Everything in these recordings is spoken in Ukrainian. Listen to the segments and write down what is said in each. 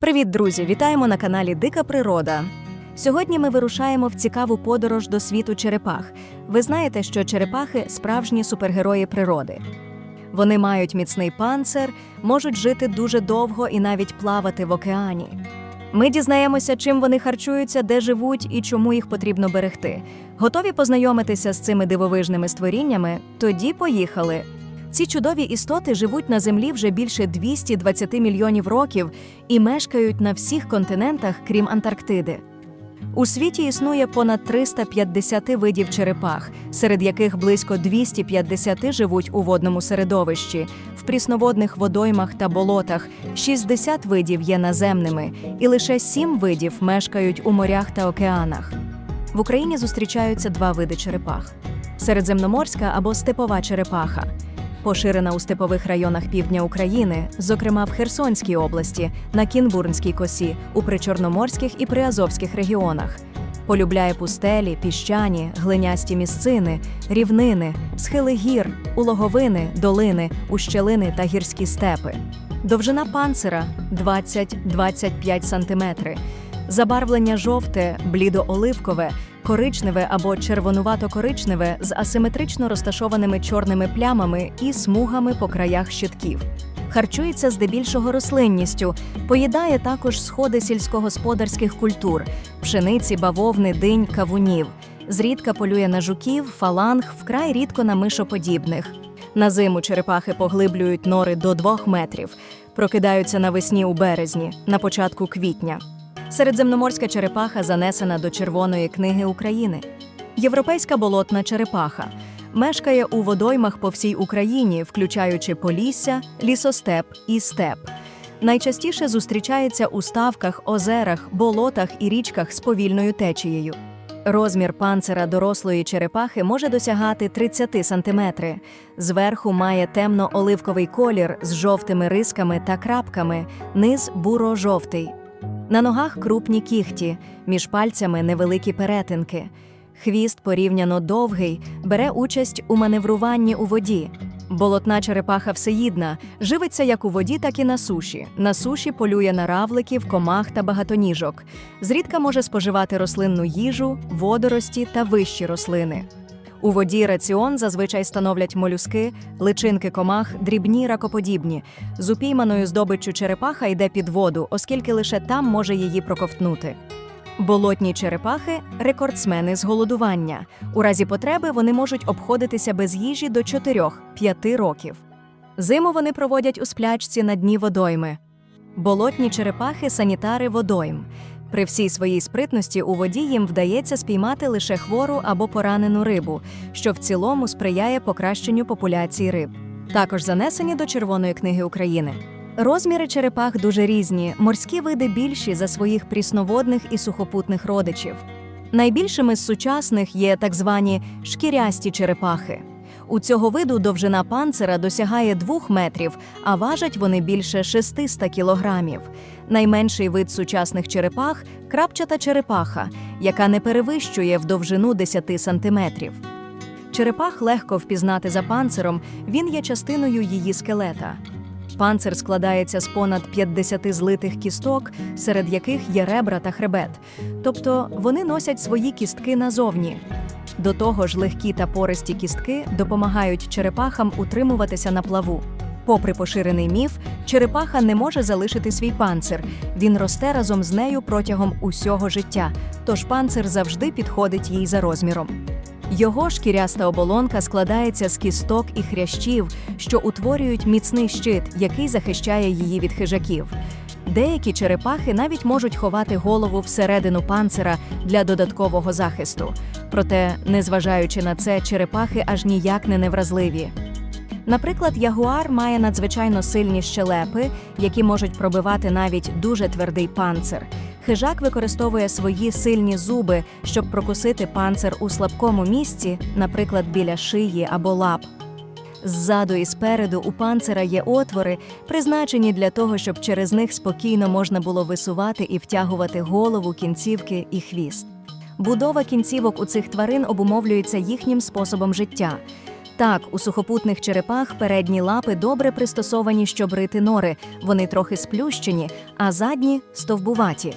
Привіт, друзі! Вітаємо на каналі Дика Природа. Сьогодні ми вирушаємо в цікаву подорож до світу черепах. Ви знаєте, що черепахи справжні супергерої природи. Вони мають міцний панцир, можуть жити дуже довго і навіть плавати в океані. Ми дізнаємося, чим вони харчуються, де живуть і чому їх потрібно берегти. Готові познайомитися з цими дивовижними створіннями? Тоді поїхали. Ці чудові істоти живуть на землі вже більше 220 мільйонів років і мешкають на всіх континентах, крім Антарктиди. У світі існує понад 350 видів черепах, серед яких близько 250 живуть у водному середовищі, в прісноводних водоймах та болотах, 60 видів є наземними, і лише 7 видів мешкають у морях та океанах. В Україні зустрічаються два види черепах: середземноморська або степова черепаха. Поширена у степових районах півдня України, зокрема в Херсонській області, на Кінбурнській косі, у причорноморських і приазовських регіонах. Полюбляє пустелі, піщані, глинясті місцини, рівнини, схили гір, улоговини, долини, ущелини та гірські степи. Довжина панцира 20-25 см. Забарвлення жовте, блідо-оливкове, коричневе або червонувато-коричневе з асиметрично розташованими чорними плямами і смугами по краях щитків. Харчується здебільшого рослинністю, поїдає також сходи сільськогосподарських культур, пшениці, бавовни, динь, кавунів. Зрідка полює на жуків, фаланг, вкрай рідко на мишоподібних. На зиму черепахи поглиблюють нори до 2 метрів, прокидаються навесні у березні, на початку квітня. Середземноморська черепаха занесена до Червоної книги України. Європейська болотна черепаха мешкає у водоймах по всій Україні, включаючи Полісся, лісостеп і степ. Найчастіше зустрічається у ставках, озерах, болотах і річках з повільною течією. Розмір панцира дорослої черепахи може досягати 30 см. Зверху має темно-оливковий колір з жовтими рисками та крапками, низ буро-жовтий. На ногах крупні кігті, між пальцями невеликі перетинки. Хвіст порівняно довгий, бере участь у маневруванні у воді. Болотна черепаха всеїдна, живиться як у воді, так і на суші. На суші полює на равликів, комах та багатоніжок. Зрідка може споживати рослинну їжу, водорості та вищі рослини. У воді раціон зазвичай становлять молюски, личинки комах, дрібні ракоподібні. З упійманою здобиччю черепаха йде під воду, оскільки лише там може її проковтнути. Болотні черепахи рекордсмени з голодування. У разі потреби вони можуть обходитися без їжі до 4-5 років. Зиму вони проводять у сплячці на дні водойми. Болотні черепахи санітари водойм. При всій своїй спритності у воді їм вдається спіймати лише хвору або поранену рибу, що в цілому сприяє покращенню популяції риб. Також занесені до Червоної книги України. Розміри черепах дуже різні, морські види більші за своїх прісноводних і сухопутних родичів. Найбільшими з сучасних є так звані шкірясті черепахи. У цього виду довжина панцира досягає 2 метрів, а важать вони більше 600 кілограмів. Найменший вид сучасних черепах крапчата черепаха, яка не перевищує в довжину 10 сантиметрів. Черепах легко впізнати за панциром, він є частиною її скелета. Панцир складається з понад 50 злитих кісток, серед яких є ребра та хребет. Тобто вони носять свої кістки назовні. До того ж, легкі та пористі кістки допомагають черепахам утримуватися на плаву. Попри поширений міф, черепаха не може залишити свій панцир. Він росте разом з нею протягом усього життя, тож панцир завжди підходить їй за розміром. Його шкіряста оболонка складається з кісток і хрящів, що утворюють міцний щит, який захищає її від хижаків. Деякі черепахи навіть можуть ховати голову всередину панцира для додаткового захисту. Проте, незважаючи на це, черепахи аж ніяк не невразливі. Наприклад, ягуар має надзвичайно сильні щелепи, які можуть пробивати навіть дуже твердий панцир. Хижак використовує свої сильні зуби, щоб прокусити панцир у слабкому місці, наприклад, біля шиї або лап. Ззаду і спереду у панцира є отвори, призначені для того, щоб через них спокійно можна було висувати і втягувати голову, кінцівки і хвіст. Будова кінцівок у цих тварин обумовлюється їхнім способом життя. Так, у сухопутних черепах передні лапи добре пристосовані, щоб рити нори. Вони трохи сплющені, а задні стовбуваті.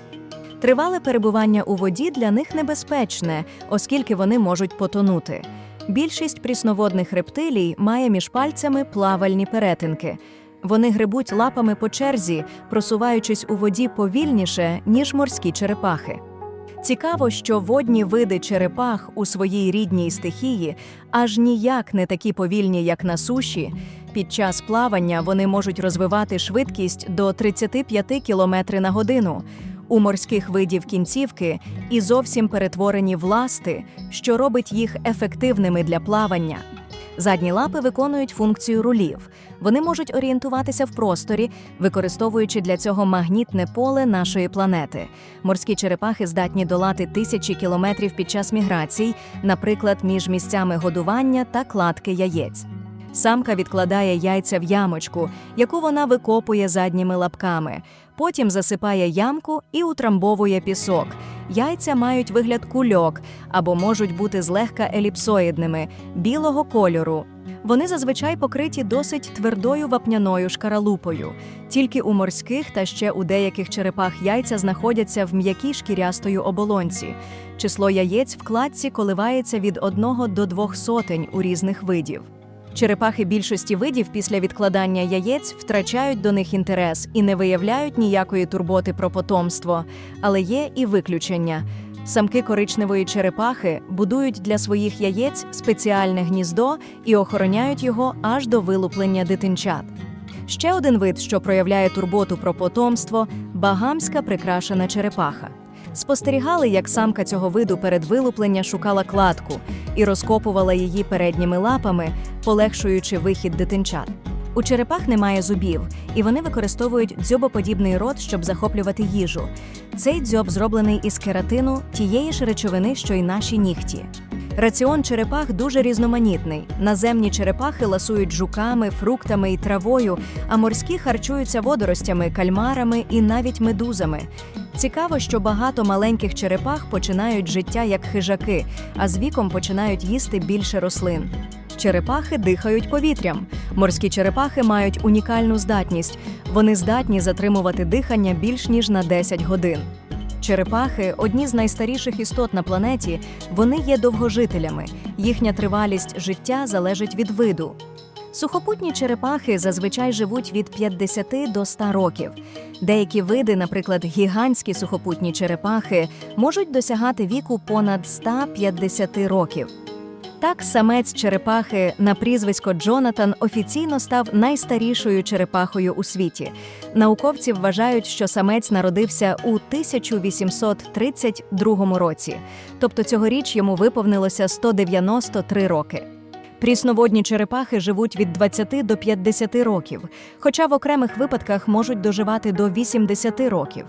Тривале перебування у воді для них небезпечне, оскільки вони можуть потонути. Більшість прісноводних рептилій має між пальцями плавальні перетинки. Вони грибуть лапами по черзі, просуваючись у воді повільніше, ніж морські черепахи. Цікаво, що водні види черепах у своїй рідній стихії аж ніяк не такі повільні, як на суші. Під час плавання вони можуть розвивати швидкість до 35 км на годину. У морських видів кінцівки і зовсім перетворені в ласти, що робить їх ефективними для плавання. Задні лапи виконують функцію рулів. Вони можуть орієнтуватися в просторі, використовуючи для цього магнітне поле нашої планети. Морські черепахи здатні долати тисячі кілометрів під час міграцій, наприклад, між місцями годування та кладки яєць. Самка відкладає яйця в ямочку, яку вона викопує задніми лапками. Потім засипає ямку і утрамбовує пісок. Яйця мають вигляд кульок або можуть бути злегка еліпсоїдними, білого кольору. Вони зазвичай покриті досить твердою вапняною шкаралупою. Тільки у морських та ще у деяких черепах яйця знаходяться в м'якій шкірястої оболонці. Число яєць в кладці коливається від 1 до 2 сотень у різних видів. Черепахи більшості видів після відкладання яєць втрачають до них інтерес і не виявляють ніякої турботи про потомство, але є і виключення. Самки коричневої черепахи будують для своїх яєць спеціальне гніздо і охороняють його аж до вилуплення дитинчат. Ще один вид, що проявляє турботу про потомство багамська прикрашена черепаха. Спостерігали, як самка цього виду перед вилуплення шукала кладку і розкопувала її передніми лапами, полегшуючи вихід дитинчат. У черепах немає зубів, і вони використовують дзьобоподібний рот, щоб захоплювати їжу. Цей дзьоб зроблений із кератину тієї ж речовини, що й наші нігті. Раціон черепах дуже різноманітний. Наземні черепахи ласують жуками, фруктами і травою, а морські харчуються водоростями, кальмарами і навіть медузами. Цікаво, що багато маленьких черепах починають життя як хижаки, а з віком починають їсти більше рослин. Черепахи дихають повітрям. Морські черепахи мають унікальну здатність. Вони здатні затримувати дихання більш ніж на 10 годин. Черепахи одні з найстаріших істот на планеті. Вони є довгожителями. Їхня тривалість життя залежить від виду. Сухопутні черепахи зазвичай живуть від 50 до 100 років. Деякі види, наприклад, гігантські сухопутні черепахи, можуть досягати віку понад 150 років. Так, самець черепахи на прізвисько Джонатан офіційно став найстарішою черепахою у світі. Науковці вважають, що самець народився у 1832 році, тобто цьогоріч йому виповнилося 193 роки. Прісноводні черепахи живуть від 20 до 50 років, хоча в окремих випадках можуть доживати до 80 років.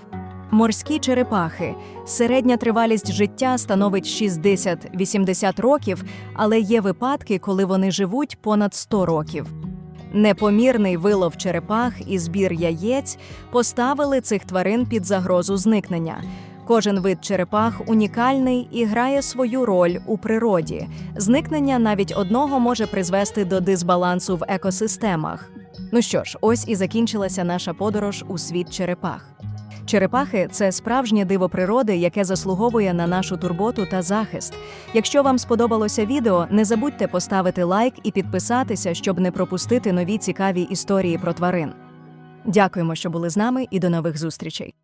Морські черепахи середня тривалість життя становить 60-80 років, але є випадки, коли вони живуть понад 100 років. Непомірний вилов черепах і збір яєць поставили цих тварин під загрозу зникнення. Кожен вид черепах унікальний і грає свою роль у природі. Зникнення навіть одного може призвести до дисбалансу в екосистемах. Ну що ж, ось і закінчилася наша подорож у світ черепах. Черепахи це справжнє диво природи, яке заслуговує на нашу турботу та захист. Якщо вам сподобалося відео, не забудьте поставити лайк і підписатися, щоб не пропустити нові цікаві історії про тварин. Дякуємо, що були з нами, і до нових зустрічей.